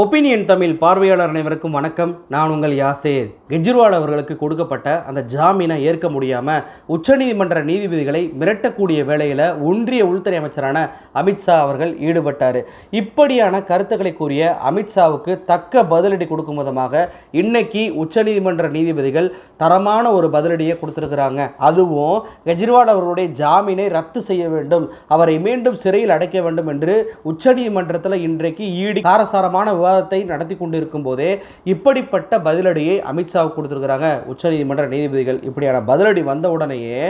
Opinion Tamil பார்வையாளர் அனைவருக்கும் வணக்கம். நான் உங்கள் யாசேர் கெஜ்ரிவால் அவர்களுக்கு கொடுக்கப்பட்ட அந்த ஜாமீனை ஏற்க முடியாமல் உச்சநீதிமன்ற நீதிபதிகளை மிரட்டக்கூடிய வேளையில் ஒன்றிய உள்துறை அமைச்சரான அமித்ஷா அவர்கள் ஈடுபட்டார். இப்படியான கருத்துக்களை கூறிய அமித்ஷாவுக்கு தக்க பதிலடி கொடுக்கும் விதமாக இன்னைக்கு உச்சநீதிமன்ற நீதிபதிகள் தரமான ஒரு பதிலடியை கொடுத்துருக்குறாங்க. அதுவும் கெஜ்ரிவால் அவர்களுடைய ஜாமீனை ரத்து செய்ய வேண்டும் அவரை மீண்டும் சிறையில் அடைக்க வேண்டும் என்று உச்சநீதிமன்றத்தில் இன்றைக்கு ஈடு காரசாரமான விவாதத்தை நடத்தி கொண்டிருக்கும் போதே இப்படிப்பட்ட பதிலடியை அமித்ஷாவுக்கு கொடுத்துருக்குறாங்க. உச்சநீதிமன்ற நீதிபதிகள். இப்படியான பதிலடி வந்த உடனேயே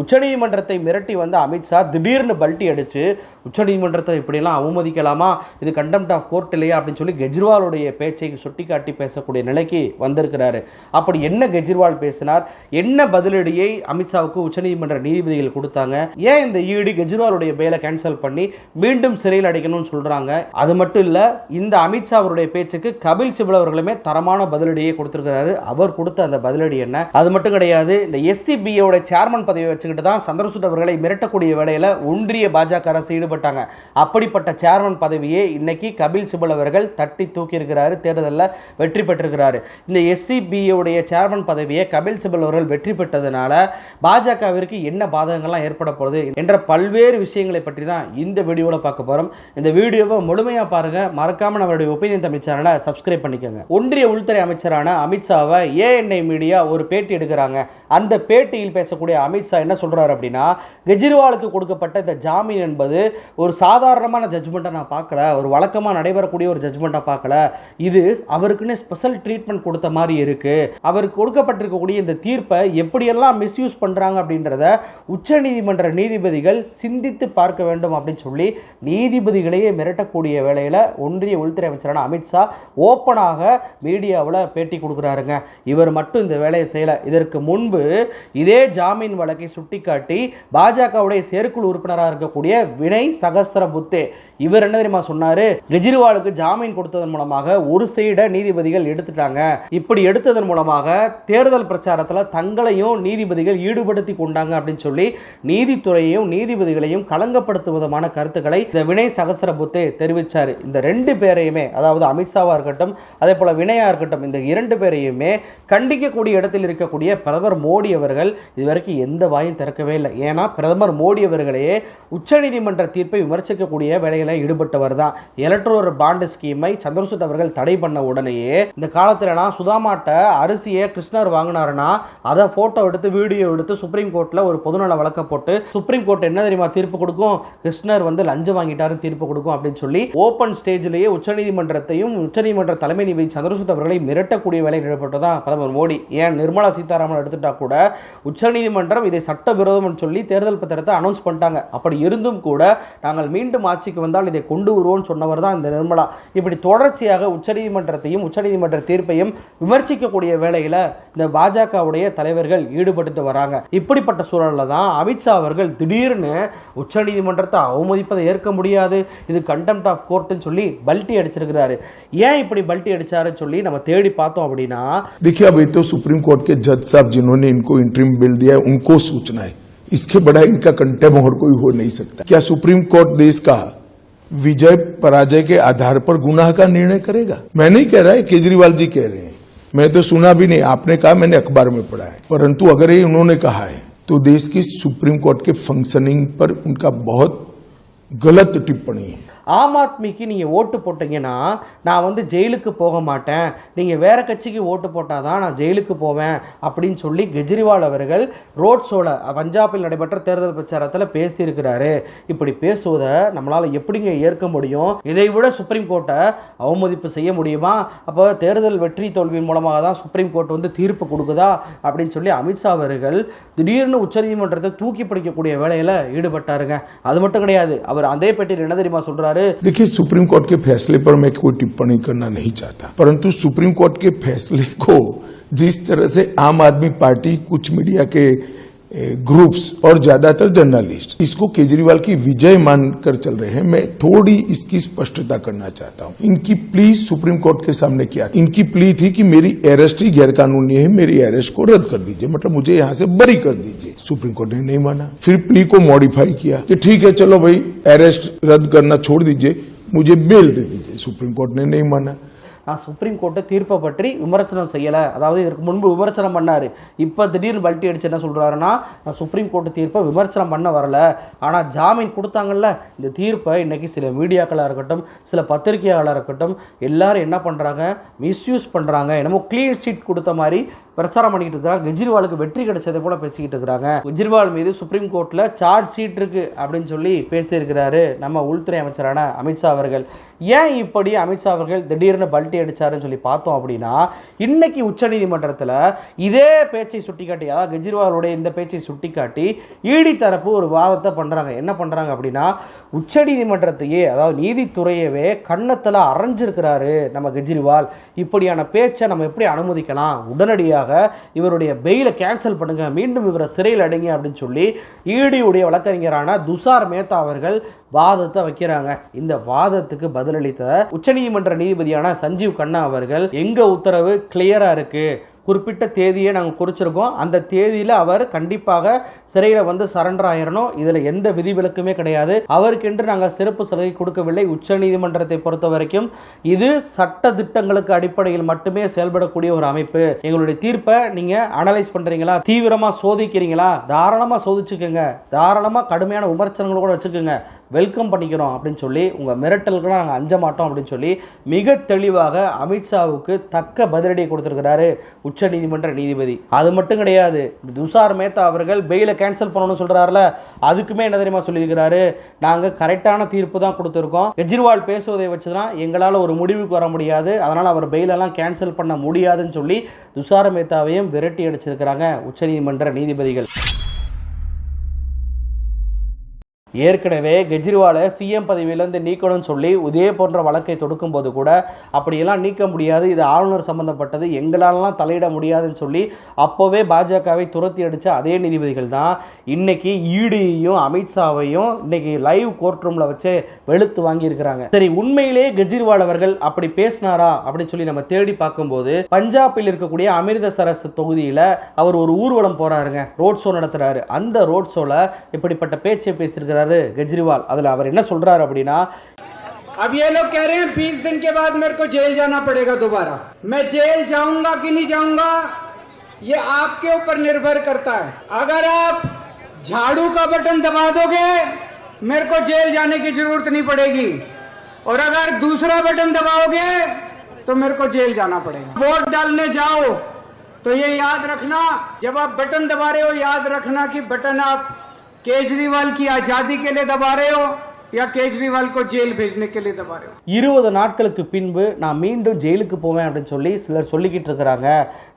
உச்சநீதிமன்றத்தை மிரட்டி வந்த அமித்ஷா திடீர்னு பல்ட்டி அடித்து உச்சநீதிமன்றத்தை இப்படியெல்லாம் அவமதிக்கலாமா? இது கண்டெம்ட் ஆஃப் கோர்ட் இல்லையா? அப்படின்னு சொல்லி கெஜ்ரிவாலுடைய பேச்சை சுட்டிக்காட்டி பேசக்கூடிய நிலைக்கு வந்திருக்கிறாரு. அப்படி என்ன கெஜ்ரிவால் பேசினார்? என்ன பதிலடியை அமித்ஷாவுக்கு உச்சநீதிமன்ற நீதிபதிகள் கொடுத்தாங்க? ஏன் இந்த ஈடு கெஜ்ரிவாலுடைய பேலை கேன்சல் பண்ணி மீண்டும் சிறையில் அடைக்கணும்னு சொல்கிறாங்க அது மட்டும் இல்லை இந்த அமித்ஷா அவருடைய பேச்சுக்கு கபில் சிபல் அவர்களுமே தரமான பதிலடியை கொடுத்திருக்கிறாரு. அவர் கொடுத்த அந்த பதிலடி என்ன? அது மட்டும் கிடையாது இந்த எஸ்சிபியோட சேர்மன் பதவியை வச்சுக்கிட்டு தான் சந்திரசூட் அவர்களை மிரட்டக்கூடிய வேலையில் ஒன்றிய பாஜக அரசு ஈடுபட்டாங்க. அப்படிப்பட்ட சேர்மன் பதவியை இன்னைக்கு கபில் சிபல் அவர்கள் தட்டி தூக்கியிருக்கிறாரு தேர்தலில் வெற்றி பெற்றிருக்கிறாரு. இந்த எஸ்சிபியோடைய சேர்மன் பதவியை கபில் சிபல் அவர்கள் வெற்றி பெற்றதுனால பாஜகவிற்கு என்ன பாதகங்கள்லாம் ஏற்பட போகுது என்ற பல்வேறு விஷயங்களை பற்றி தான் இந்த வீடியோவில் பார்க்க போகிறோம் இந்த வீடியோவை முழுமையாக பாருங்க. மறக்காமல் நம்மளுடைய ஒப்பீனியன் தமிழ் சேனலை சப்ஸ்கிரைப் பண்ணிக்கோங்க. ஒன்றிய உள்துறை அமைச்சரான அமித்ஷாவை ஏஎன்ஐ மீடியா ஒரு பேட்டி எடுக்கிறாங்க. அந்த பேட்டியில் பேசக்கூடிய அமித்ஷா என்ன சொல்கிறார் அப்படின்னா கெஜ்ரிவாலுக்கு கொடுக்கப்பட்ட இந்த ஜாமீன் என்பது ஒரு சாதாரணமான ஜட்ஜ்மெண்ட்டை நான் பார்க்கல. ஒரு வழக்கமாக நடைபெறக்கூடிய ஒரு ஜட்ஜ்மெண்ட்டை பார்க்கல. இது அவருக்குன்னு ஸ்பெஷல் ட்ரீட்மெண்ட் கொடுத்த மாதிரி இருக்குது அவருக்கு கொடுக்கப்பட்டிருக்கக்கூடிய இந்த தீர்ப்பை எப்படியெல்லாம் மிஸ்யூஸ் பண்ணுறாங்க அப்படின்றத உச்சநீதிமன்ற நீதிபதிகள் சிந்தித்து பார்க்க வேண்டும் அப்படின்னு சொல்லி நீதிபதிகளையே மிரட்டக்கூடிய வேலையில் ஒன்றிய உள்துறை அமைச்சரான அமித்ஷா ஓப்பனாக மீடியாவில் பேட்டி கொடுக்குறாருங்க. இவர் மட்டும் இந்த வேலையை செய்யலை. இதற்கு முன்பு இதே ஜாமீன் வழக்கை சுட்டிக்காட்டி பாஜகவுடைய செயற்குழு உறுப்பினராக இருக்கக்கூடிய வினய் சகஸ்ர புத்தே இவர் என்ன தெரியுமா சொன்னாரு? கெஜ்ரிவாலுக்கு ஜாமீன் கொடுத்ததன் மூலமாக ஒரு சைடை நீதிபதிகள் எடுத்துட்டாங்க. இப்படி எடுத்ததன் மூலமாக தேர்தல் பிரச்சாரத்தில் தங்களையும் நீதிபதிகள் ஈடுபடுத்தி கொண்டாங்க அப்படின்னு சொல்லி நீதித்துறையையும் நீதிபதிகளையும் களங்கப்படுத்தும் விதமான கருத்துக்களை இந்த வினய் சகசர புத்தே தெரிவிச்சாரு. இந்த ரெண்டு பேரையுமே அதாவது அமித்ஷாவா இருக்கட்டும் அதே போல் வினயா இருக்கட்டும் இந்த இரண்டு பேரையுமே கண்டிக்கக்கூடிய இடத்தில் இருக்கக்கூடிய பிரதமர் மோடி அவர்கள் இதுவரைக்கும் எந்த வாயும் திறக்கவே இல்லை. ஏன்னா பிரதமர் மோடி அவர்களே உச்சநீதிமன்ற தீர்ப்பை விமர்சிக்கக்கூடிய வேலையில் ஈடுபட்டவர் தான். எலக்ட்ரோர் பாண்டு ஸ்கீமை சந்திரசூட் அவர்கள் தடை பண்ண உடனேயே இந்த காலத்தில்னா சுதாமாட்ட அரிசியை கிருஷ்ணர் வாங்கினாருன்னா அதை போட்டோ எடுத்து வீடியோ எடுத்து சுப்ரீம் கோர்ட்ல ஒரு பொதுநல வழக்க போட்டு சுப்ரீம் கோர்ட் என்ன தெரியுமா தீர்ப்பு கொடுக்கும்? கிருஷ்ணர் வந்து லஞ்சம் வாங்கிட்டாருன்னு தீர்ப்பு கொடுக்கும் அப்படின்னு சொல்லி ஓப்பன் ஸ்டேஜ்லேயே நீதிமன்றத்தையும் உச்சநீதிமன்ற தலைமை நீதிபதி சந்திரசூத் அவர்களை மிரட்டக்கூடிய வேலையில் ஈடுபட்டதான் பிரதமர் மோடி. ஏன்? நிர்மலா சீதாராமன் எடுத்துட்டா கூட உச்சநீதிமன்றம் இதை சட்டவிரோதம்னு சொல்லி தேர்தல் பத்திரத்தை அனௌன்ஸ் பண்ணிட்டாங்க. அப்படி இருந்தும் கூட நாங்கள் மீண்டும் ஆட்சிக்கு வந்தால் இதை கொண்டு வருவோம்னு சொன்னவர் தான் இந்த நிர்மலா. இப்படி தொடர்ச்சியாக உச்சநீதிமன்றத்தையும் உச்சநீதிமன்ற தீர்ப்பையும் விமர்சிக்கக்கூடிய வேலையில் இந்த பாஜகவுடைய தலைவர்கள் ஈடுபட்டு வராங்க. இப்படிப்பட்ட சூழலில் தான் அமித்ஷா அவர்கள் திடீர்னு உச்சநீதிமன்றத்தை அவமதிப்பதை ஏற்க முடியாது. இது கண்டெம்ட் ஆஃப் கோர்ட்டுன்னு சொல்லி பல்ட்டி அடிச்சிருக்கிறார். ஏன் இப்படி பல்ட்டி அடிச்சாருன்னு சொல்லி நம்ம தேடி பார்த்தோம் அப்படின்னா देखिए अभी तो सुप्रीम कोर्ट के जज साहब जिन्होंने इनको इंटरिम बिल दिया है उनको सूचना है इसके बड़ा इनका कंटेम और कोई हो नहीं सकता क्या सुप्रीम कोर्ट देश का विजय पराजय के आधार पर गुनाह का निर्णय करेगा मैं नहीं कह रहा है केजरीवाल जी कह रहे हैं मैं तो सुना भी नहीं आपने कहा मैंने अखबार में पढ़ा है परंतु अगर ये उन्होंने कहा है तो देश की सुप्रीम कोर्ट के फंक्शनिंग पर उनका बहुत गलत टिप्पणी है ஆம் ஆத்மிக்கு நீங்கள் ஓட்டு போட்டீங்கன்னா நான் வந்து ஜெயிலுக்கு போக மாட்டேன். நீங்கள் வேறு கட்சிக்கு ஓட்டு போட்டால் தான் நான் ஜெயிலுக்கு போவேன் அப்படின்னு சொல்லி கெஜ்ரிவால் அவர்கள் ரோட் ஷோவில் பஞ்சாபில் நடைபெற்ற தேர்தல் பிரச்சாரத்தில் பேசியிருக்கிறாரு. இப்படி பேசுவதை நம்மளால் எப்படிங்க ஏற்க முடியும்? இதை விட சுப்ரீம் கோர்ட்டை அவமதிப்பு செய்ய முடியுமா? அப்போ தேர்தல் வெற்றி தோல்வியின் மூலமாக தான் சுப்ரீம் கோர்ட் வந்து தீர்ப்பு கொடுக்குதா? அப்படின்னு சொல்லி அமித்ஷா அவர்கள் திடீர்னு உச்சநீதிமன்றத்தை தூக்கி பிடிக்கக்கூடிய வேலையில் ஈடுபட்டாருங்க. அது மட்டும் கிடையாது. அவர் அதே பெட்டியில் என்ன தெரியுமா रहे देखिए, सुप्रीम कोर्ट के फैसले पर मैं कोई टिप्पणी करना नहीं चाहता, परंतु सुप्रीम कोर्ट के फैसले को जिस तरह से आम आदमी पार्टी, कुछ मीडिया के ग्रुप्स और ज़्यादातर जर्नलिस्ट इसको केजरीवाल की विजय मानकर चल रहे हैं। मैं थोड़ी इसकी स्पष्टता करना चाहता हूँ। इनकी प्ली सुप्रीम कोर्ट के सामने किया इनकी प्ली थी कि मेरी अरेस्ट ही गैर कानूनी है, मेरी अरेस्ट को रद्द कर दीजिए। मतलब मुझे यहाँ से बरी कर दीजिए। सुप्रीम कोर्ट ने नहीं माना। फिर प्ली को मॉडिफाई किया कि ठीक है, चलो भाई अरेस्ट रद्द करना छोड़ दीजिए, मुझे बेल दे दीजिए। सुप्रीम कोर्ट ने नहीं माना। நான் சுப்ரீம் கோர்ட்டை தீர்ப்பை பற்றி விமர்சனம் செய்யலை. அதாவது இதற்கு முன்பு விமர்சனம் பண்ணார். இப்போ திடீர்னு பல்ட்டி அடிச்சு என்ன சொல்கிறாருன்னா நான் சுப்ரீம் கோர்ட்டு தீர்ப்பை விமர்சனம் பண்ண வரல. ஆனால் ஜாமீன் கொடுத்தாங்கல்ல இந்த தீர்ப்பை இன்றைக்கி சில மீடியாக்களாக இருக்கட்டும் சில பத்திரிகையாளராக இருக்கட்டும் எல்லாரும் என்ன பண்ணுறாங்க மிஸ்யூஸ் பண்ணுறாங்க என்னமோ க்ளீன் ஷீட் கொடுத்த மாதிரி பிரச்சாரம் பண்ணிக்கிட்டு இருக்கிறாங்க. கெஜ்ரிவாலுக்கு வெற்றி கிடைச்சதை போல பேசிக்கிட்டு இருக்கிறாங்க. கெஜ்ரிவால் மீது சுப்ரீம் கோர்ட்டில் சார்ஜ் ஷீட் இருக்கு அப்படின்னு சொல்லி பேசியிருக்கிறாரு நம்ம உள்துறை அமைச்சரான அமித்ஷா அவர்கள். ஏன் இப்படி அமித்ஷா அவர்கள் திடீர்னு பல்ட்டி அடிச்சாருன்னு சொல்லி பார்த்தோம் அப்படின்னா இன்னைக்கு உச்சநீதிமன்றத்தில் இதே பேச்சை சுட்டிக்காட்டி அதாவது கெஜ்ரிவாலுடைய இந்த பேச்சை சுட்டிக்காட்டி ஈடி தரப்பு ஒரு வாதத்தை பண்ணுறாங்க என்ன பண்ணுறாங்க அப்படின்னா உச்சநீதிமன்றத்தையே அதாவது நீதித்துறையவே கன்னத்தில் அரைஞ்சிருக்கிறாரு நம்ம கெஜ்ரிவால். இப்படியான பேச்சை நம்ம எப்படி அனுமதிக்கலாம்? உடனடியாக இவருடைய பெயிலை கேன்சல் பண்ணுங்கள் மீண்டும் இவரை சிறையில் அடைங்க அப்படின்னு சொல்லி ஈடியுடைய வழக்கறிஞரான துஷார் மேத்தா அவர்கள் வாதத்தை வைக்கிறாங்க. இந்த வாதத்துக்கு பதிலளித்த உச்சநீதிமன்ற நீதிபதியான சஞ்சீவ் கண்ணா அவர்கள் எங்க உத்தரவு கிளியரா இருக்கு? குறிப்பிட்ட தேதியை நாங்கள் குறிச்சிருக்கோம். அந்த தேதியில் அவர் கண்டிப்பாக சிறையில் வந்து சரண்டர் ஆயிரணும். இதில் எந்த விதிவிலக்குமே கிடையாது. அவருக்கென்று நாங்கள் சிறப்பு சலுகை கொடுக்கவில்லை. உச்சநீதிமன்றத்தை பொறுத்த வரைக்கும் இது சட்ட திட்டங்களுக்கு அடிப்படையில் மட்டுமே செயல்படக்கூடிய ஒரு அமைப்பு. எங்களுடைய தீர்ப்பை நீங்கள் அனலைஸ் பண்ணுறீங்களா தீவிரமாக சோதிக்கிறீங்களா? தாராளமாக சோதிச்சுக்கோங்க. தாராளமாக கடுமையான விமர்சனங்களை கூட வச்சுக்கோங்க. வெல்கம் பண்ணிக்கிறோம் அப்படின்னு சொல்லி உங்கள் மிரட்டல்களாம் நாங்கள் அஞ்ச மாட்டோம் அப்படின்னு சொல்லி மிக தெளிவாக அமித்ஷாவுக்கு தக்க பதிலடியை கொடுத்துருக்கிறாரு உச்சநீதிமன்ற நீதிபதி. அது மட்டும் கிடையாது துஷார் மேத்தா அவர்கள் பெயிலை கேன்சல் பண்ணணும்னு சொல்கிறாருல அதுக்குமே என்ன தெரியுமா சொல்லியிருக்கிறாரு? நாங்கள் கரெக்டான தீர்ப்பு தான் கொடுத்துருக்கோம். கெஜ்ரிவால் பேசுவதை வச்சு தான் எங்களால் ஒரு முடிவுக்கு வர முடியாது. அதனால் அவர் பெயிலெல்லாம் கேன்சல் பண்ண முடியாதுன்னு சொல்லி துஷார் மேத்தாவையும் விரட்டி அடிச்சிருக்கிறாங்க உச்சநீதிமன்ற நீதிபதிகள். ஏற்கனவே கெஜ்ரிவாலை சிஎம் பதவியிலேருந்து நீக்கணும்னு சொல்லி இதே போன்ற வழக்கை தொடுக்கும்போது கூட அப்படியெல்லாம் நீக்க முடியாது. இது ஆளுநர் சம்மந்தப்பட்டது எங்களாலலாம் தலையிட முடியாதுன்னு சொல்லி அப்போவே பாஜகவை துரத்தி அடித்த அதே நீதிபதிகள் தான். இன்னைக்கு ஈடியையும் அமித்ஷாவையும் இன்னைக்கு லைவ் கோர்ட் ரூமில் வச்சு வெளுத்து வாங்கியிருக்கிறாங்க. சரி உண்மையிலே கெஜ்ரிவால் அவர்கள் அப்படி பேசினாரா அப்படின்னு சொல்லி நம்ம தேடி பார்க்கும்போது பஞ்சாபில் இருக்கக்கூடிய அமிர்தசரஸ் தொகுதியில் அவர் ஒரு ஊர்வலம் போகிறாருங்க ரோட் ஷோ நடத்துகிறாரு அந்த ரோட் ஷோவில் இப்படிப்பட்ட பேச்சை பேசியிருக்கிறார். கெஜ்ரிவால் அதில் அவர் என்ன சொல்றாரு அப்படின்னா अब ये लोग कह रहे हैं बीस दिन के बाद मेरे को जेल जाना पड़ेगा दोबारा मैं जेल जाऊंगा कि नहीं जाऊंगा ये आपके ऊपर निर्भर करता है अगर आप झाड़ू का बटन दबा दोगे मेरे को जेल जाने की जरूरत नहीं पड़ेगी और अगर दूसरा बटन दबाओगे तो मेरे को जेल जाना पड़ेगा वोट डालने जाओ तो ये याद रखना जब आप बटन दबा रहे हो याद रखना कि बटन आप केजरीवाल की आज़ादी के लिए दबा रहे हो? या केजरीवाल को जेल भेजने के लिए दबा रहे हो இருபது நாட்களுக்கு பின்பு நான் மீண்டும் ஜெயிலுக்கு போவேன் அப்படின்னு சொல்லி சிலர் சொல்லிக்கிட்டு இருக்கிறாங்க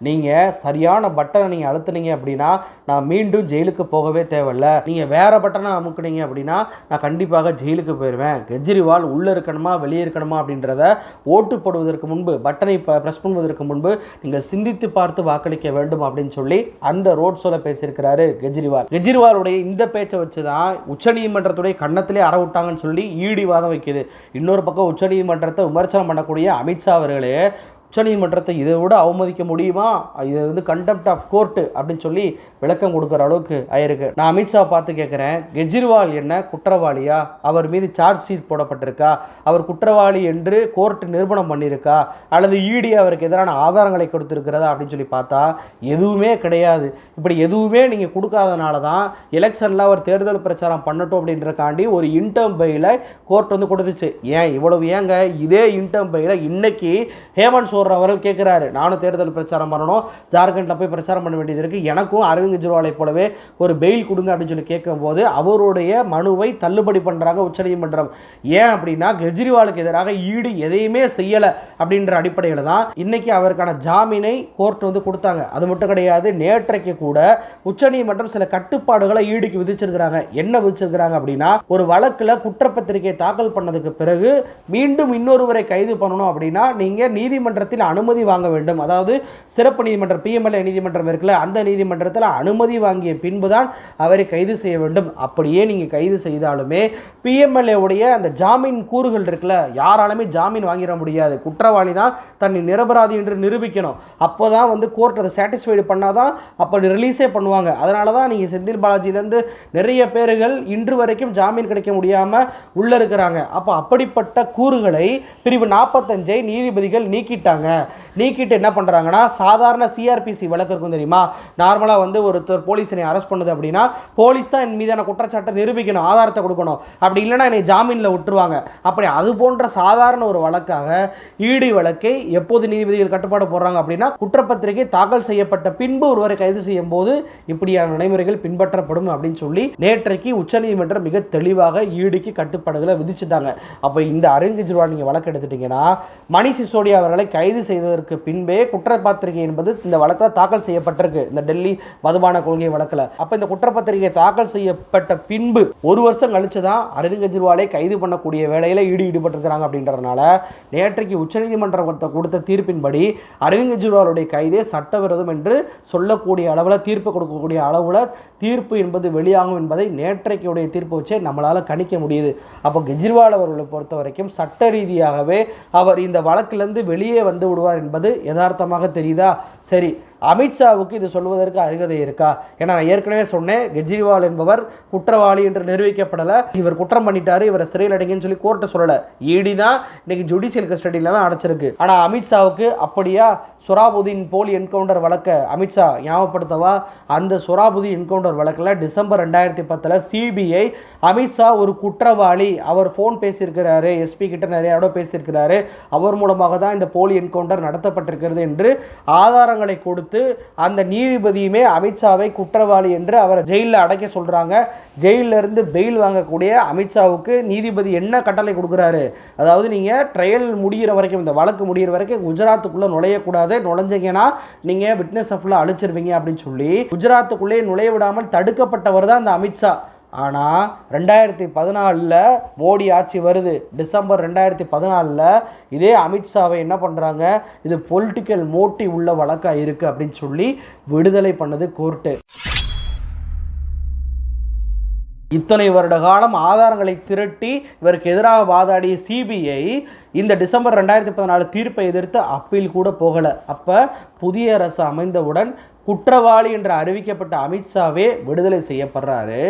நீங்கள் சரியான பட்டனை நீங்கள் அழுத்துனீங்க அப்படின்னா நான் மீண்டும் ஜெயிலுக்கு போகவே தேவையில்ல நீங்கள் வேற பட்டனை அமுக்குனீங்க அப்படின்னா நான் கண்டிப்பாக ஜெயிலுக்கு போயிடுவேன் கெஜ்ரிவால் உள்ளே இருக்கணுமா வெளியே இருக்கணுமா அப்படின்றத ஓட்டு போடுவதற்கு முன்பு பட்டனை ப்ரெஸ் பண்ணுவதற்கு முன்பு நீங்கள் சிந்தித்து பார்த்து வாக்களிக்க வேண்டும் அப்படின்னு சொல்லி அந்த ரோட் ஷோல பேசியிருக்கிறாரு கெஜ்ரிவால் கெஜ்ரிவாலுடைய இந்த பேச்சை வச்சு தான் உச்சநீதிமன்றத்துடைய கன்னத்திலே அற விட்டாங்கன்னு சொல்லி ஈடி வாதம் வைக்குது. இன்னொரு பக்கம் உச்சநீதிமன்றத்தை விமர்சனம் பண்ணக்கூடிய அமித்ஷா அவர்களே உச்சநீதிமன்றத்தை இதை விட அவமதிக்க முடியுமா? இது வந்து கண்டெப்ட் ஆஃப் கோர்ட்டு அப்படின்னு சொல்லி விளக்கம் கொடுக்குற அளவுக்கு ஆயிருக்கு. நான் அமித்ஷா பார்த்து கேட்குறேன் கெஜ்ரிவால் என்ன? குற்றவாளியா? அவர் மீது சார்ஜ் ஷீட் போடப்பட்டிருக்கா? அவர் குற்றவாளி என்று கோர்ட் நிரூபணம் பண்ணியிருக்கா? அல்லது ஈடி அவருக்கு எதிரான ஆதாரங்களை கொடுத்துருக்கிறதா அப்படின்னு சொல்லி பார்த்தா எதுவுமே கிடையாது. இப்படி எதுவுமே நீங்கள் கொடுக்காதனால தான் எலெக்ஷனில் அவர் தேர்தல் பிரச்சாரம் பண்ணட்டும் அப்படின்றக்காண்டி ஒரு இன்டர்ம் பையில் கோர்ட் வந்து கொடுத்துச்சு. ஏன்? இவ்வளவு ஏங்க? இதே இன்டர்ம் பையில் இன்னைக்கு ஹேமந்த் சோர் அவர்கள் கேட்குறாரு. நானும் தேர்தல் பிரச்சாரம் பண்ணணும். ஜார்க்கண்டில் போய் பிரச்சாரம் பண்ண வேண்டியது இருக்குது எனக்கும் அரவிந்த் கெஜ்ரிவாலை போலவே ஒரு பெயில் கொடுங்க அப்படின்னு சொல்லி கேட்கும்போது அவருடைய மனுவை தள்ளுபடி பண்ணுறாங்க உச்சநீதிமன்றம் ஏன் அப்படின்னா கெஜ்ரிவாலுக்கு எதிராக ஈடு எதையுமே செய்யலை அப்படின்ற அடிப்படையில் தான் இன்றைக்கி அவருக்கான ஜாமீனை கோர்ட் வந்து கொடுத்தாங்க. அது மட்டும் கிடையாது நேற்றைக்கு கூட உச்சநீதிமன்றம் சில கட்டுப்பாடுகளை ஈடுக்கு விதிச்சிருக்கிறாங்க. என்ன விதிச்சிருக்கிறாங்க அப்படின்னா ஒரு வழக்கில் குற்றப்பத்திரிகை தாக்கல் பண்ணதுக்கு பிறகு மீண்டும் இன்னொருவரை கைது பண்ணணும் அப்படின்னா நீங்கள் நீதிமன்றத்தை நீதிமன்றத்தில் அனுமதி வாங்க வேண்டும். அதாவது சிறப்பு நீதிமன்றம் பிஎம்எல்ஏ நீதிமன்றம் இருக்குல்ல அந்த நீதிமன்றத்தில் அனுமதி வாங்கிய பின்புதான் அவரை கைது செய்ய வேண்டும். அப்படியே நீங்கள் கைது செய்தாலுமே பிஎம்எல்ஏ உடைய அந்த ஜாமீன் கூறுகள் இருக்குல்ல யாராலுமே ஜாமீன் வாங்கிட முடியாது. குற்றவாளி தான் தன்னை நிரபராதி என்று நிரூபிக்கணும். அப்போ தான் வந்து கோர்ட் அதை சாட்டிஸ்ஃபைடு பண்ணாதான் அப்போ ரிலீஸே பண்ணுவாங்க. அதனால தான் நீங்கள் செந்தில் பாலாஜிலேருந்து நிறைய பேர்கள் இன்று வரைக்கும் ஜாமீன் கிடைக்க முடியாமல் உள்ளே இருக்கிறாங்க. அப்போ அப்படிப்பட்ட கூறுகளை பிரிவு நாற்பத்தஞ்சை நீதிபதிகள் நீக்கிட்டாங்க. நீக்கிட்டு என்ன பண்ணுறாங்கன்னா சாதாரண சிஆர்பிசி வழக்கு இருக்கும் தெரியுமா? நார்மலாக வந்து ஒருத்தர் போலீஸ் என்னை அரெஸ்ட் பண்ணுது அப்படின்னா போலீஸ் தான் என் மீதான குற்றச்சாட்டை நிரூபிக்கணும் ஆதாரத்தை கொடுக்கணும். அப்படி இல்லைன்னா என்னை ஜாமீனில் விட்டுருவாங்க. அப்படி அது போன்ற சாதாரண ஒரு வழக்காக ஈடி வழக்கை எப்போது நீதிபதிகள் கட்டுப்பாடு போடுறாங்க அப்படின்னா குற்றப்பத்திரிகை தாக்கல் செய்யப்பட்ட பின்பு ஒருவரை கைது செய்யும் போது இப்படியான நடைமுறைகள் பின்பற்றப்படும் அப்படின்னு சொல்லி நேற்றைக்கு உச்சநீதிமன்றம் மிக தெளிவாக ஈடிக்கு கட்டுப்பாடுகளை விதிச்சுட்டாங்க. அப்போ இந்த அரவிந்த் கெஜ்ரிவால் நீங்கள் வழக்கு எடுத்துட்டீங்கன்னா மணி சிசோடியா அவர்களை கைது கைது செய்ததற்கு பின்பே குற்றப்பத்திரிகை என்பது இந்த வழக்கில் தாக்கல் செய்யப்பட்டிருக்கு. இந்த டெல்லி மதுபான கொள்கை வழக்கில். அப்போ இந்த குற்றப்பத்திரிகை தாக்கல் செய்யப்பட்ட பின்பு ஒரு வருஷம் கழிச்சு தான் அரவிந்த் கெஜ்ரிவாலை கைது பண்ணக்கூடிய வேலையில் ஈடு ஈடுபட்டிருக்கிறாங்க அப்படின்றதுனால நேற்றைக்கு உச்சநீதிமன்றம் கொடுத்த- கொடுத்த தீர்ப்பின்படி அரவிந்த் கெஜ்ரிவாலுடைய கைதே சட்டவிரோதம் என்று சொல்லக்கூடிய அளவில் தீர்ப்பு கொடுக்கக்கூடிய அளவில் தீர்ப்பு என்பது வெளியாகும் என்பதை நேற்றைக்கு உடைய தீர்ப்பு வச்சே நம்மளால் கணிக்க முடியுது. அப்போ கெஜ்ரிவால் அவர்களை பொறுத்த வரைக்கும் சட்ட ரீதியாகவே அவர் இந்த வழக்கிலிருந்து வெளியே வந்து விடுவார் என்பது யதார்த்தமாக தெரியுதா? சரி அமித்ஷாவுக்கு இது சொல்வதற்கு அருகதை இருக்கா? ஏன்னா நான் ஏற்கனவே சொன்னேன் கெஜ்ரிவால் என்பவர் குற்றவாளி என்று நிரூபிக்கப்படலை. இவர் குற்றம் பண்ணிட்டாரு இவரை சிறையில் அடைங்கன்னு சொல்லி கோர்ட்டை சொல்லலை. ஈடி தான் இன்னைக்கு ஜுடிஷியல் கஸ்டடியில் தான் அடைச்சிருக்கு. ஆனால் அமித்ஷாவுக்கு அப்படியா? சுராபுதீன் போலி என்கவுண்டர் வழக்கை அமித்ஷா ஞாபகப்படுத்தவா? அந்த சுராபுதி என்கவுண்டர் வழக்கில் டிசம்பர் ரெண்டாயிரத்தி பத்தில் சிபிஐ அமித்ஷா ஒரு குற்றவாளி. அவர் ஃபோன் பேசியிருக்கிறாரு எஸ்பி கிட்ட நிறைய இடம் பேசியிருக்கிறாரு. அவர் மூலமாக தான் இந்த போலி என்கவுண்டர் நடத்தப்பட்டிருக்கிறது என்று ஆதாரங்களை கொடுத்து அந்த நீதிபதியுமே அமித்ஷாவை குற்றவாளி என்று அவரை ஜெயிலில் அடைக்க சொல்கிறாங்க ஜெயிலில் இருந்து பெயில் வாங்கக்கூடிய அமித்ஷாவுக்கு நீதிபதி என்ன கட்டளை கொடுக்குறாரு? அதாவது நீங்கள் ட்ரையல் முடிகிற வரைக்கும் இந்த வழக்கு முடிகிற வரைக்கும் குஜராத்துக்குள்ளே நுழையக்கூடாது. நுழைஞ்சிங்கன்னா நீங்கள் விட்னஸ் ஃபுல்லாக அழிச்சிருவீங்க அப்படின்னு சொல்லி குஜராத்துக்குள்ளே நுழைய விடாமல் தடுக்கப்பட்டவர் தான் அந்த அமித்ஷா ஆனால் ரெண்டாயிரத்தி பதினாலில் மோடி ஆட்சி வருது. டிசம்பர் ரெண்டாயிரத்தி பதினாலில் இதே அமித்ஷாவை என்ன பண்ணுறாங்க இது பொலிட்டிக்கல் மோட்டிவ் உள்ள வழக்காக இருக்குது அப்படின்னு சொல்லி விடுதலை பண்ணது கோர்ட்டு. இத்தனை வருட காலம் ஆதாரங்களை திரட்டி இவருக்கு எதிராக வாதாடிய சிபிஐ இந்த டிசம்பர் ரெண்டாயிரத்தி பதினாலு தீர்ப்பை எதிர்த்து அப்பீல் கூட போகலை. அப்போ புதிய அரசு அமைந்தவுடன் குற்றவாளி என்று அறிவிக்கப்பட்ட அமித்ஷாவே விடுதலை செய்யப்படுறாரு.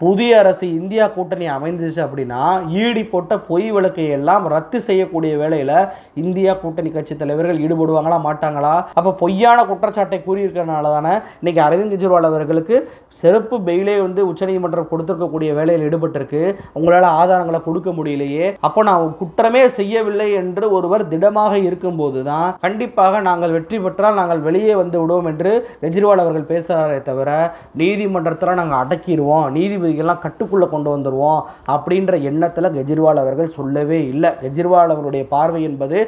புதிய அரசு இந்தியா கூட்டணி அமைந்துச்சு அப்படின்னா ஈடி போட்ட பொய் விளக்கை எல்லாம் ரத்து செய்யக்கூடிய வேலையில் இந்தியா கூட்டணி கட்சி தலைவர்கள் ஈடுபடுவாங்களா மாட்டாங்களா? அப்போ பொய்யான குற்றச்சாட்டை கூறியிருக்கிறனால தானே இன்னைக்கு அரவிந்த் கெஜ்ரிவால் அவர்களுக்கு சிறப்பு பெயிலே வந்து உச்சநீதிமன்றம் கொடுத்துருக்கக்கூடிய வேலையில் ஈடுபட்டிருக்கு. உங்களால் ஆதாரங்களை கொடுக்க முடியலையே. அப்போ நான் குற்றமே செய்யவில்லை என்று ஒருவர் திடமாக இருக்கும்போது தான் கண்டிப்பாக நாங்கள் வெற்றி பெற்றால் நாங்கள் வெளியே வந்து விடுவோம் என்று கெஜ்ரிவால் அவர்கள் பேசுகிறாரே தவிர நீதிமன்றத்தில் நாங்கள் அடக்கிடுவோம் நீதிபதிகள்லாம் கட்டுக்குள்ளே கொண்டு வந்துடுவோம் அப்படின்ற எண்ணத்தில் கெஜ்ரிவால் அவர்கள் சொல்லவே இல்லை. கெஜ்ரிவால் அவருடைய பார்வை என்பது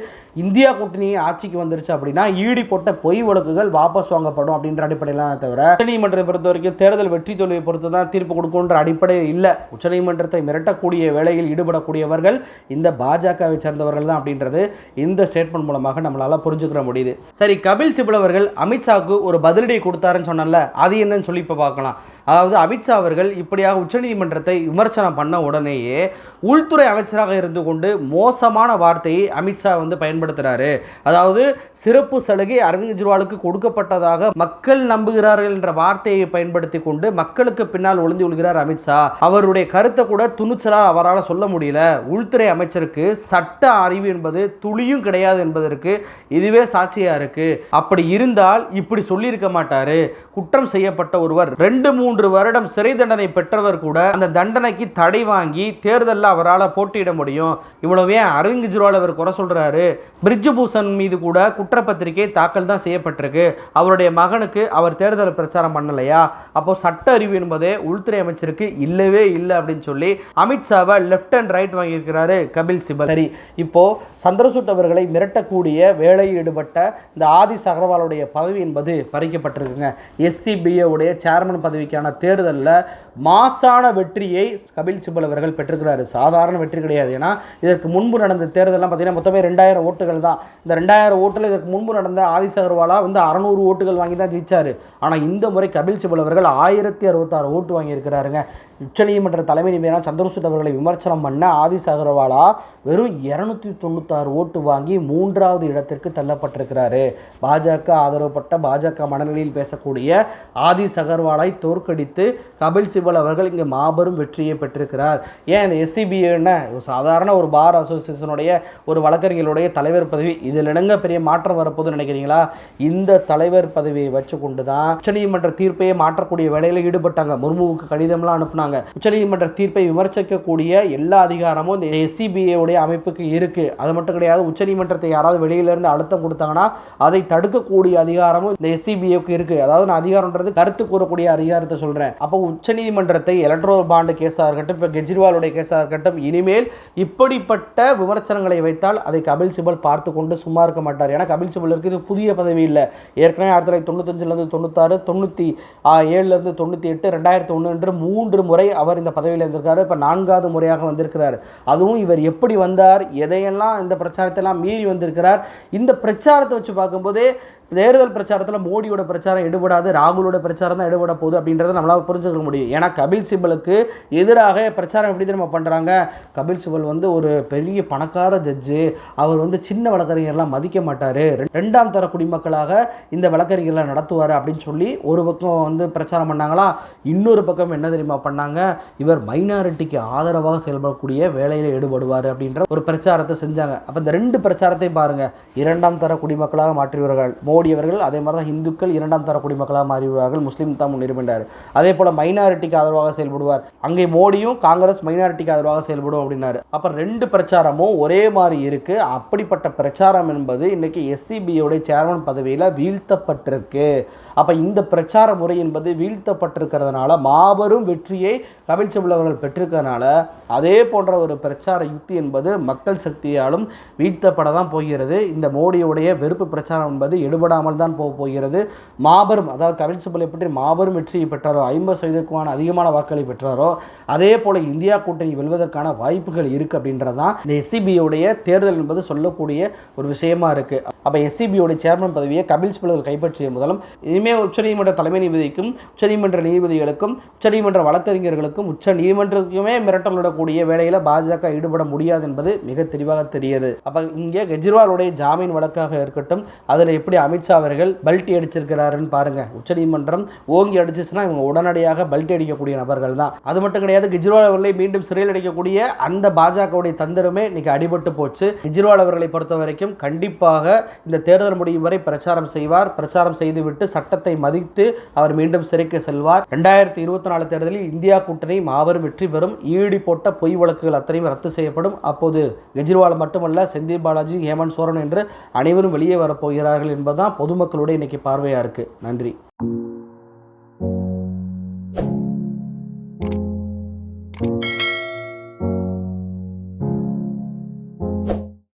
இந்தியா கூட்டணி ஆட்சிக்கு வந்துருச்சு அப்படின்னா ஈடி போட்ட பொய் வழக்குகள் வாபஸ் வாங்கப்படும் அப்படின்ற அடிப்படையில் தவிர உச்சநீதிமன்றத்தை பொறுத்த வரைக்கும் தேர்தல் வெற்றி தோல்வியை பொறுத்து தான் தீர்ப்பு கொடுக்கும்ன்ற அடிப்படையில் இல்லை. உச்சநீதிமன்றத்தை மிரட்டக்கூடிய வேலையில் ஈடுபடக்கூடியவர்கள் இந்த பாஜகவை சேர்ந்தவர்கள் தான் அப்படின்றது இந்த ஸ்டேட்மெண்ட் மூலமாக நம்மளால புரிஞ்சுக்கிற முடியுது. சரி கபில் சிபல் அவர்கள் அமித்ஷாவுக்கு ஒரு பதிலடி கொடுத்தாருன்னு சொன்னல அது என்னன்னு சொல்லி இப்போ பார்க்கலாம். அதாவது அமித்ஷா அவர்கள் இப்படியாக உச்சநீதிமன்றத்தை விமர்சனம் பண்ண உடனேயே உள்துறை அமைச்சராக இருந்து கொண்டு மோசமான வார்த்தையை அமித்ஷா வந்து பயன்படுத்துகிறாரு அதாவது சிறப்பு சலுகை அரவிந்த் கெஜ்ரிவாலுக்கு கொடுக்கப்பட்டதாக மக்கள் நம்புகிறார்கள் என்ற வார்த்தையை பயன்படுத்தி கொண்டு மக்களுக்கு பின்னால் ஒளிந்து கொள்கிறார் அமித்ஷா அவருடைய கருத்தை கூட துணிச்சலால் அவரால் சொல்ல முடியல. உள்துறை அமைச்சருக்கு சட்ட அறிவு என்பது துளியும் கிடையாது என்பதற்கு இதுவே சாட்சியா இருக்கு. அப்படி இருந்தால் இப்படி சொல்லியிருக்க மாட்டாரு. குற்றம் செய்யப்பட்ட ஒருவர் ரெண்டு மூன்று வருடம் சிறை தண்டனை பெற்றவர் கூட அந்த தண்டனைக்கு தடை வாங்கி தேர்தலில் அவரால் போட்டியிட முடியும். இவ்வளவு ஏன் அரவிந்த் கெஜ்ரிவால் அவர் குறை சொல்றாரு. பிரிட்ஜு பூஷன் மீது கூட குற்றப்பத்திரிகை தாக்கல் தான் செய்யப்பட்டிருக்கு. அவருடைய மகனுக்கு அவர் தேர்தல் பிரச்சாரம் பண்ணலையா? அப்போ சட்ட அறிவு என்பதே உள்துறை அமைச்சருக்கு இல்லவே இல்லை அப்படின்னு சொல்லி அமித்ஷாவை லெஃப்ட் அண்ட் ரைட் வாங்கியிருக்கிறாரு கபில் சிபல். சரி இப்போ சந்திரசூட் அவர்களை மிரட்டக்கூடிய வேலையில் ஈடுபட்ட இந்த ஆதி சகரவாலுடைய பதவி என்பது பறிக்கப்பட்டிருக்குங்க. எஸ்சிபிஏவுடைய சேர்மன் பதவிக்கான தேர்தலில் மாசான வெற்றியை கபில் சிபல் அவர்கள் பெற்றிருக்கிறாரு சாதாரண வெற்றி கிடையாது. ஏன்னா இதற்கு முன்பு நடந்த தேர்தலாம் பார்த்தீங்கன்னா மொத்தமே ரெண்டாயிரம் ஓட்டுகள் தான். இந்த ரெண்டாயிரம் ஓட்டில் இதற்கு முன்பு நடந்த ஆதிஸ் அகர்வாலா வந்து அறநூறு ஓட்டுகள் வாங்கி தான் ஜெயிச்சார். ஆனால் இந்த முறை கபில் சிபல் அவர்கள் ஆயிரத்தி அறுபத்தாறு ஓட்டு வாங்கியிருக்கிறாருங்க. உச்சநீதிமன்ற தலைமை நீதிபதியான சந்திரசூட் அவர்களை விமர்சனம் பண்ண ஆதிஸ் அகர்வாலா வெறும் இரநூத்தி தொண்ணூத்தாறு ஓட்டு வாங்கி மூன்றாவது இடத்திற்கு தள்ளப்பட்டிருக்கிறாரு. பாஜக ஆதரவுப்பட்ட பாஜக மனநிலையில் பேசக்கூடிய ஆதிஸ் அகர்வாலை தோற்கடித்து கபில் சிபல் அவர்கள் இங்கே மாபெரும் வெற்றியை பெற்றிருக்கிறார். ஏன் இந்த எஸ்சிபிஏன்னு சாதாரண ஒரு பார் அசோசியேஷனுடைய ஒரு வழக்கறிஞர்களுடைய தலைவர் பதவி இதில் என்னங்க பெரிய மாற்றம் வரப்போகுதுன்னு நினைக்கிறீங்களா? இந்த தலைவர் பதவியை வச்சு கொண்டு தான் உச்சநீதிமன்ற தீர்ப்பையே மாற்றக்கூடிய வேலையில் ஈடுபட்டாங்க. முர்முவுக்கு கடிதம்லாம் அனுப்புனாங்க உச்சநீதிமன்ற தீர்ப்பை விமர்சிக்கக்கூடிய எல்லா அதிகாரமும் இந்த எஸ்சிபிஐடைய அமைப்புக்கு இருக்குது அது மட்டும் கிடையாது உச்சநீதிமன்றத்தை யாராவது வெளியில இருந்து அழுத்தம் கொடுத்தாங்கன்னா அதை தடுக்கக்கூடிய அதிகாரமும் இந்த எஸ்சிபிஐக்கு இருக்குது அதாவது நான் அதிகாரம்ன்றது கருத்து கூறக்கூடிய அதிகாரத்தை சொல்றேன். அப்போ உச்சநீதிமன்றத்தை எலக்ட்ரோ பாண்டு கேஸாக இருக்கட்டும் இப்போ கெஜ்ரிவாலுடைய கேஸாக இருக்கட்டும் இனிமேல் இப்படிப்பட்ட விமர்சனங்களை வைத்தால் அதை கபில் சிபல் பார்த்து கொண்டு சும்மா இருக்க மாட்டார். ஏன்னா கபில் சிபலுக்கு இது புதிய பதவி இல்லை. ஏற்கனவே ஆயிரத்தி தொள்ளாயிரத்தி தொண்ணூத்தஞ்சிலேருந்து தொண்ணூத்தாறு தொண்ணூற்றி ஏழுலேருந்து தொண்ணூற்றி எட்டு ரெண்டாயிரத்தி ஒன்று என்று மூன்று முறை அவர் இந்த பதவியில் இருந்திருக்காரு. இப்போ நான்காவது முறையாக வந்திருக்கிறார். அதுவும் இவர் எப்படி வந்தார் எதையெல்லாம் இந்த பிரச்சாரத்தெல்லாம் மீறி வந்திருக்கிறார் இந்த பிரச்சாரத்தை வச்சு பார்க்கும்போதே தேர்தல் பிரச்சாரத்தில் மோடியோட பிரச்சாரம் எடுபடாது ராகுலோட பிரச்சாரம் தான் எடுபட போகுது அப்படின்றத நம்மளால் புரிஞ்சுக்க முடியும். ஏன்னா கபில் சிபலுக்கு எதிராக பிரச்சாரம் எப்படி தெரியுமா பண்ணுறாங்க கபில் சிபல் வந்து ஒரு பெரிய பணக்கார ஜட்ஜு அவர் வந்து சின்ன வழக்கறிஞர்லாம் மதிக்க மாட்டார். ரெண்டாம் தர குடிமக்களாக இந்த வழக்கறிஞர்களை நடத்துவார் அப்படின்னு சொல்லி ஒரு பக்கம் வந்து பிரச்சாரம் பண்ணாங்களா? இன்னொரு பக்கம் என்ன தெரியுமா பண்ணாங்க? இவர் மைனாரிட்டிக்கு ஆதரவாக செயல்படக்கூடிய வேலையில் ஈடுபடுவார் அப்படின்ற ஒரு பிரச்சாரத்தை செஞ்சாங்க. அப்போ இந்த ரெண்டு பிரச்சாரத்தை பாருங்கள் இரண்டாம் தர குடிமக்களாக மாற்றியவர்கள் மோடி அவர்கள் அதே மாதிரி தான் இந்துக்கள் இரண்டாம் தர குடிமக்களாக மாறிவிடுவார்கள் முஸ்லீம் தான் முன்னிருக்கின்றார் அதே போல் மைனாரிட்டிக்கு ஆதரவாக செயல்படுவார். அங்கே மோடியும் காங்கிரஸ் மைனாரிட்டிக்கு ஆதரவாக செயல்படும் அப்படின்னாரு. அப்போ ரெண்டு பிரச்சாரமும் ஒரே மாதிரி இருக்குது அப்படிப்பட்ட பிரச்சாரம் என்பது இன்றைக்கி எஸ்சிபியோடைய சேர்மன் பதவியில் வீழ்த்தப்பட்டிருக்கு. அப்போ இந்த பிரச்சார முறை என்பது வீழ்த்தப்பட்டிருக்கிறதுனால மாபெரும் வெற்றியை கபில் சிபல் அவர்கள் பெற்றிருக்கிறதுனால அதே போன்ற ஒரு பிரச்சார யுக்தி என்பது மக்கள் சக்தியாலும் வீழ்த்தப்பட தான் போகிறது. இந்த மோடியுடைய வெறுப்பு பிரச்சாரம் என்பது எடுபடாமல் தான் போக போகிறது. மாபெரும் அதாவது கபில் சிபலை பற்றி மாபெரும் வெற்றியை பெற்றாரோ ஐம்பது சதவீதத்துக்குமான அதிகமான வாக்களை பெற்றாரோ அதே போல் இந்தியா கூட்டணி வெல்வதற்கான வாய்ப்புகள் இருக்குது அப்படின்றது தான் இந்த எஸ்சிபியோடைய தேர்தல் என்பது சொல்லக்கூடிய ஒரு விஷயமா இருக்குது அப்போ எஸ்சிபியோடைய சேர்மன் பதவியை கபில் சிபல் கைப்பற்றிய முதலும் இனிமேல் உச்சநீதிமன்ற தலைமை நீதிபதிக்கும் உச்சநீதிமன்ற நீதிபதிகளுக்கும் உச்சநீதிமன்ற வழக்கறிஞர்களுக்கும் உச்ச நீதிமன்றத்துக்குமே மிரட்டல் விடக்கூடிய வேலையில் பாஜக ஈடுபட முடியாது என்பது மிக தெளிவாக தெரியுது அப்போ இங்கே கெஜ்ரிவாலுடைய ஜாமீன் வழக்காக இருக்கட்டும் அதில் எப்படி அமித்ஷா அவர்கள் பல்ட்டி அடிச்சிருக்கிறாருன்னு பாருங்க. உச்சநீதிமன்றம் ஓங்கி அடிச்சிச்சுன்னா இவங்க உடனடியாக பல்ட்டி அடிக்கக்கூடிய நபர்கள் தான். அது மட்டும் கிடையாது கெஜ்ரிவால் அவர்களை மீண்டும் சிறையில் அடைக்கக்கூடிய அந்த பாஜகவுடைய தந்திரமே இன்னைக்கு அடிபட்டு போச்சு. கெஜ்ரிவால் அவர்களை பொறுத்த வரைக்கும் கண்டிப்பாக இந்த தேர்தல் முடியும் வரை பிரச்சாரம் செய்வார். பிரச்சாரம் செய்துவிட்டு சட்ட சட்டத்தை மதித்து அவர் மீண்டும் சிறைக்கு செல்வார். ரெண்டாயிரத்தி இருபத்தி நாலு தேர்தலில் இந்தியா கூட்டணி மாபெரும் வெற்றி பெறும். ஈடி போட்ட பொய் வழக்குகள் அத்தனையும் ரத்து செய்யப்படும். அப்போது கெஜ்ரிவால் மட்டுமல்ல செந்தில் பாலாஜி ஹேமந்த் சோரன் என்று அனைவரும் வெளியே வரப்போகிறார்கள் என்பதுதான் பொதுமக்களுடைய இன்னைக்கு பார்வையா இருக்கு. நன்றி.